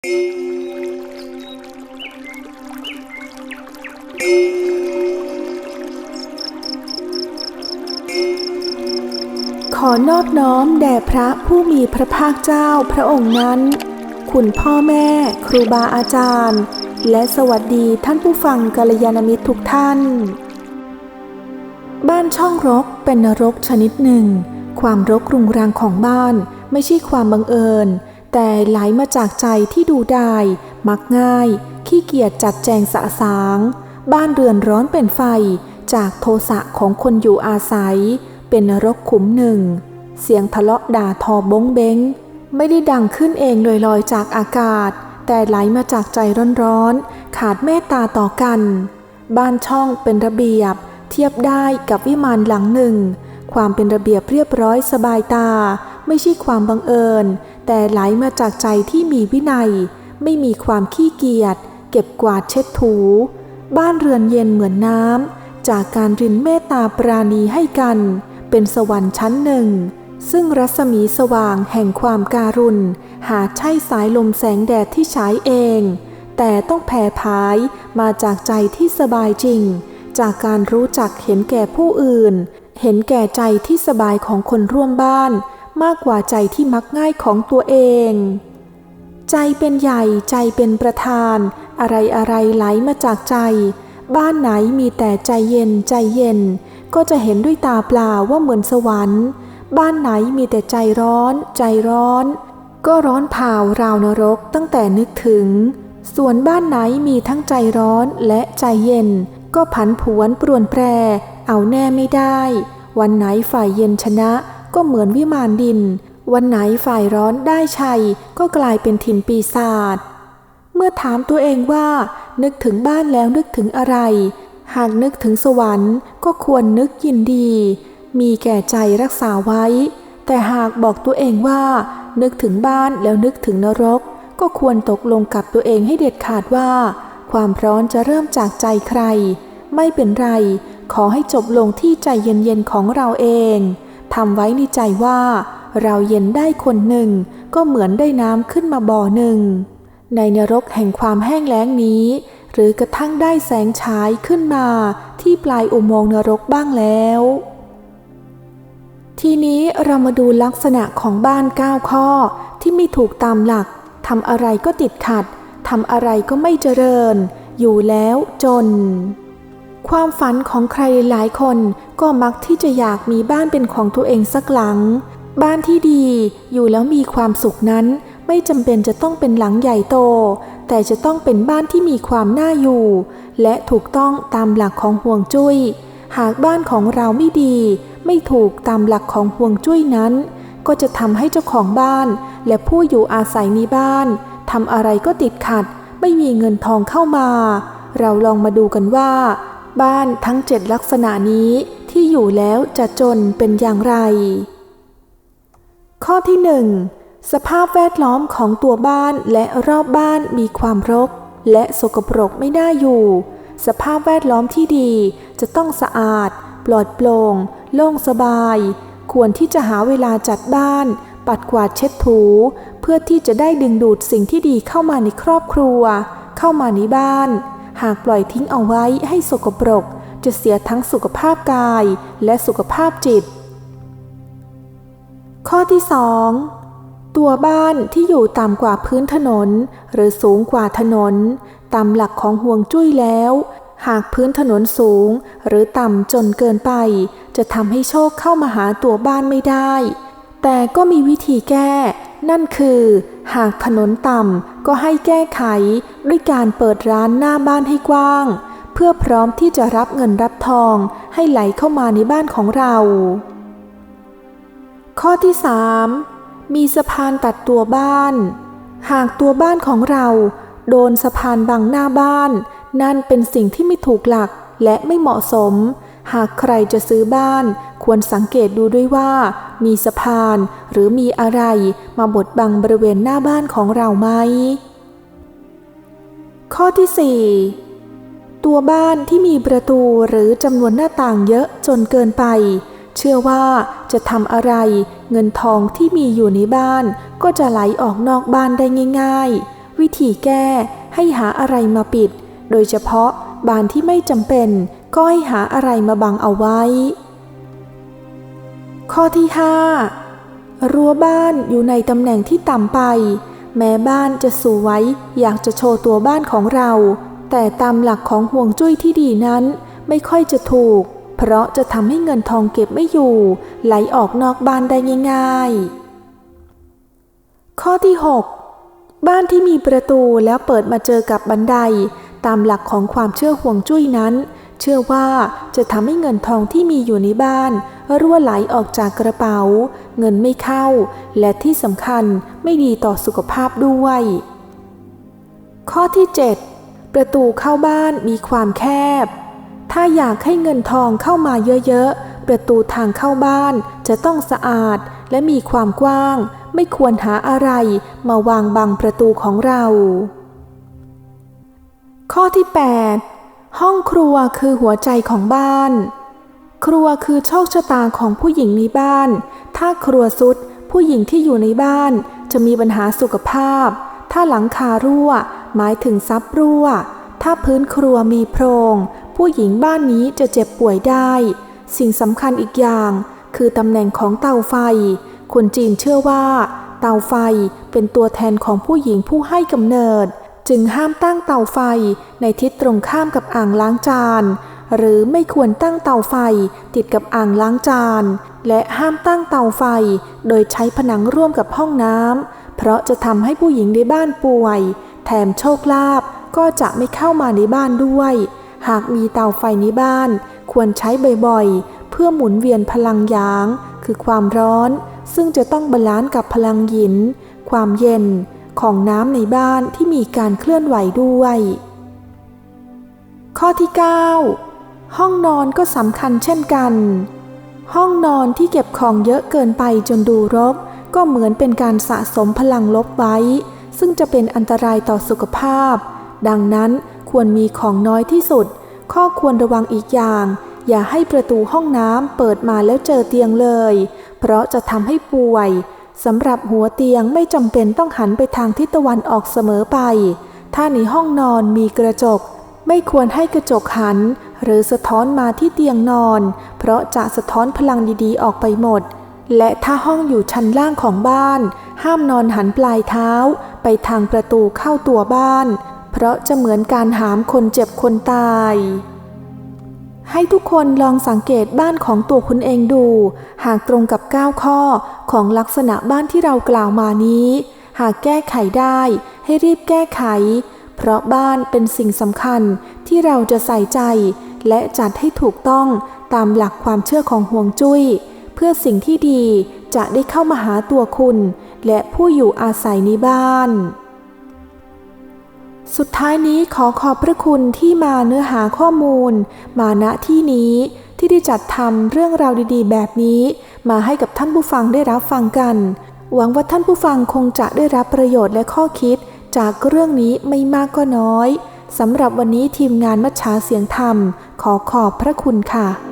ขอนอบน้อมแด่พระผู้มีพระภาคเจ้าพระองค์นั้น คุณพ่อแม่ครูบาอาจารย์ และสวัสดีท่านผู้ฟังกัลยาณมิตรทุกท่าน บ้านช่องรกเป็นนรกชนิดหนึ่ง ความรกรุงรังของบ้านไม่ใช่ความบังเอิญ แต่ไหลมาจากใจที่ดูดาย มักง่าย ขี้เกียจจัดแจงสะสาง บ้านเรือนร้อนเป็นไฟ จากโทสะของคนอยู่อาศัย เป็นนรกขุมหนึ่ง เสียงทะเลาะด่าทอบงเบงไม่ได้ดังขึ้นเองลอยๆจากอากาศ แต่ไหลมาจากใจร้อนๆ ขาดเมตตาต่อกัน บ้านช่องเป็นระเบียบ เทียบได้กับวิมานหลังหนึ่ง ความเป็นระเบียบเรียบร้อยสบายตา ไม่ใช่ความบังเอิญ แต่ไหลมาจากใจที่มีวินัย ไม่มีความขี้เกียจ เก็บกวาดเช็ดถู บ้านเรือนเย็นเหมือนน้ำ จากการรินเมตตาปราณีให้กัน เป็นสวรรค์ชั้นหนึ่ง ซึ่งรัศมีสว่างแห่งความการุณ หาใช่สายลมแสงแดดที่ฉายเอง แต่ต้องแผ่พายมาจากใจที่สบายจริง จากการรู้จักเห็นแก่ผู้อื่นเห็นแก่ใจที่สบายของคนร่วมบ้าน มากกว่าใจที่มักง่ายของตัวเอง ใจเป็นใหญ่ใจเป็นประธาน อะไรอะไรไหลมาจากใจ บ้านไหนมีแต่ใจเย็นใจเย็น ก็จะเห็นด้วยตาเปล่าว่าเหมือนสวรรค์ บ้านไหนมีแต่ใจร้อน ใจร้อน ก็ร้อนเผาราวนรกตั้งแต่นึกถึง ส่วนบ้านไหนมีทั้งใจร้อนและใจเย็น ก็ผันผวนปรวนแปร เอาแน่ไม่ได้ วันไหนฝ่ายเย็นชนะ ก็เหมือนวิมานดิน วันไหนฝ่ายร้อนได้ชัยก็กลายเป็นถิ่นปีศาจ เมื่อถามตัวเองว่า นึกถึงบ้านแล้วนึกถึงอะไร หากนึกถึงสวรรค์ ก็ควรนึกยินดี มีแก่ใจรักษาไว้ แต่หากบอกตัวเองว่า นึกถึงบ้านแล้วนึกถึงนรก ก็ควรตกลงกับตัวเองให้เด็ดขาดว่า ความร้อนจะเริ่มจากใจใคร ไม่เป็นไรขอให้จบลงที่ใจเย็นๆของเราเองำไว้ในใจว่า เราเย็นได้คนหนึ่ง ก็เหมือนได้น้ำขึ้นมาบ่อหนึ่ง ในนรกแห่งความแห้งแล้งนี้ หรือกระทั่งได้แสงฉายขึ้นมาที่ปลายอุโมงค์นรกบ้างแล้ว ทีนี้เรามาดูลักษณะของบ้าน 9 ข้อที่ไม่ถูกตามหลักทำอะไรก็ติดขัดทำอะไรก็ไม่เจริญ อยู่แล้วจน ความฝันของใครหลายคน ก็มักที่จะอยากมีบ้านเป็นของตัวเองสักหลัง บ้านที่ดีอยู่แล้วมีความสุขนั้น ไม่จำเป็นจะต้องเป็นหลังใหญ่โต แต่จะต้องเป็นบ้านที่มีความน่าอยู่ และถูกต้องตามหลักของห่วงจุย้ย หากบ้านของเราไม่ดี ไม่ถูกตามหลักของห่วงจุ้ยนั้น ก็จะทำให้เจ้าของบ้าน และผู้อยู่อาศัยในบ้านทำอะไรก็ติดขัด ไม่มีเงินทองเข้ามา เราลองมาดูกันว่า บ้านทั้งเจ็ดลักษณะนี้ อยู่แล้วจะจนเป็นอย่างไร ข้อที่หนึ่งสภาพแวดล้อมของตัวบ้านและรอบบ้านมีความรก และสกปรกไม่น่าอยู่ สภาพแวดล้อมที่ดีจะต้องสะอาด ปลอดโปร่ง โล่งสบาย ควรที่จะหาเวลาจัดบ้าน ปัดกวาดเช็ดถู เพื่อที่จะได้ดึงดูดสิ่งที่ดีเข้ามาในครอบครัว เข้ามาในบ้าน หากปล่อยทิ้งเอาไว้ให้สกปรก จะเสียทั้งสุขภาพกายและสุขภาพจิต ข้อที่ 2 ตัวบ้านที่อยู่ต่ำกว่าพื้นถนน หรือสูงกว่าถนน ตามหลักของห่วงจุ้ยแล้ว หากพื้นถนนสูง หรือต่ำจนเกินไป จะทำให้โชคเข้ามาหาตัวบ้านไม่ได้ แต่ก็มีวิธีแก้ นั่นคือ หากถนนต่ำก็ให้แก้ไขด้วยการเปิดร้านหน้าบ้านให้กว้าง พื่อพร้อมที่จะรับเงินรับทองให้ไหลเข้ามาในบ้านของเรา ข้อที่ 3 มีสะพานตัดตัวบ้าน หากตัวบ้านของเรา โดนสะพานบังหน้าบ้าน นั่นเป็นสิ่งที่ไม่ถูกหลักและไม่เหมาะสม หากใครจะซื้อบ้าน ควรสังเกตดูด้วยว่า มีสะพานหรือมีอะไรมาบดบังบริเวณหน้าบ้านของเราไหม ข้อที่ 4 ตัวบ้านที่มีประตูหรือจำนวนหน้าต่างเยอะจนเกินไป เชื่อว่าจะทำอะไร เงินทองที่มีอยู่ในบ้าน ก็จะไหลออกนอกบ้านได้ง่าย ๆ วิธีแก้ให้หาอะไรมาปิด โดยเฉพาะบานที่ไม่จำเป็น ก็ให้หาอะไรมาบังเอาไว้ ข้อที่ 5 รั้วบ้านอยู่ในตำแหน่งที่ต่ำไป แม้บ้านจะสวยอยากจะโชว์ตัวบ้านของเรา แต่ตามหลักของห่วงจุ้ยที่ดีนั้นไม่ค่อยจะถูก เพราะจะทำให้เงินทองเก็บไม่อยู่ ไหลออกนอกบ้านได้ง่ายๆ ข้อที่ 6 บ้านที่มีประตูแล้วเปิดมาเจอกับบันได ตามหลักของความเชื่อห่วงจุ้ยนั้น เชื่อว่าจะทำให้เงินทองที่มีอยู่ในบ้านรั่วไหลออกจากกระเป๋า เงินไม่เข้า และที่สำคัญไม่ดีต่อสุขภาพด้วย ข้อที่ 7 ประตูเข้าบ้านมีความแคบ ถ้าอยากให้เงินทองเข้ามาเยอะๆ ประตูทางเข้าบ้านจะต้องสะอาดและมีความกว้าง ไม่ควรหาอะไรมาวางบังประตูของเรา ข้อที่ 8 ห้องครัวคือหัวใจของบ้าน ครัวคือโชคชะตาของผู้หญิงในบ้าน ถ้าครัวสุดผู้หญิงที่อยู่ในบ้านจะมีปัญหาสุขภาพ ถ้าหลังคารั่ว หมายถึงซับรั่ว ถ้าพื้นครัวมีโพรง ผู้หญิงบ้านนี้จะเจ็บป่วยได้ สิ่งสำคัญอีกอย่าง คือตำแหน่งของเตาไฟ คนจีนเชื่อว่า เตาไฟเป็นตัวแทนของผู้หญิงผู้ให้กำเนิด จึงห้ามตั้งเตาไฟในทิศตรงข้ามกับอ่างล้างจาน หรือไม่ควรตั้งเตาไฟติดกับอ่างล้างจาน และห้ามตั้งเตาไฟ โดยใช้ผนังร่วมกับห้องน้ำเพราะจะทำให้ผู้หญิงในบ้านป่วย แถมโชคลาภก็จะไม่เข้ามาในบ้านด้วย หากมีเตาไฟในบ้าน ควรใช้บ่อยๆ เพื่อหมุนเวียนพลังยาง คือความร้อน ซึ่งจะต้องบาลานซ์กับพลังหยิน ความเย็นของน้ำในบ้านที่มีการเคลื่อนไหวด้วย ข้อที่ 9 ห้องนอนก็สำคัญเช่นกัน ห้องนอนที่เก็บของเยอะเกินไปจนดูรก ก็เหมือนเป็นการสะสมพลังลบไว้ ซึ่งจะเป็นอันตรายต่อสุขภาพ ดังนั้นควรมีของน้อยที่สุด ข้อควรระวังอีกอย่าง อย่าให้ประตูห้องน้ำเปิดมาแล้วเจอเตียงเลย เพราะจะทำให้ป่วยสำหรับหัวเตียงไม่จำเป็นต้องหันไปทางทิศตะวันออกเสมอไป ถ้าในห้องนอนมีกระจก ไม่ควรให้กระจกหัน หรือสะท้อนมาที่เตียงนอน เพราะจะสะท้อนพลังดีๆ ออกไปหมด และถ้าห้องอยู่ชั้นล่างของบ้าน ห้ามนอนหันปลายเท้าไปทางประตูเข้าตัวบ้าน เพราะจะเหมือนการหามคนเจ็บคนตาย ให้ทุกคนลองสังเกตบ้านของตัวคุณเองดู หากตรงกับ 9 ข้อของลักษณะบ้านที่เรากล่าวมานี้ หากแก้ไขได้ให้รีบแก้ไข เพราะบ้านเป็นสิ่งสำคัญที่เราจะใส่ใจ และจัดให้ถูกต้องตามหลักความเชื่อของห่วงจุย้ย เพื่อสิ่งที่ดี จะได้เข้ามาหาตัวคุณ และผู้อยู่อาศัยในบ้าน สุดท้ายนี้ขอขอบพระคุณที่มาเนื้อหาข้อมูล มาณที่นี้ที่ได้จัดทำเรื่องราวดีๆ แบบนี้ มาให้กับท่านผู้ฟังได้รับฟังกัน หวังว่าท่านผู้ฟังคงจะได้รับประโยชน์และข้อคิด จากเรื่องนี้ไม่มากก็น้อยสำหรับวันนี้ทีมงานมัชชาเสียงธรรม ขอขอบพระคุณค่ะ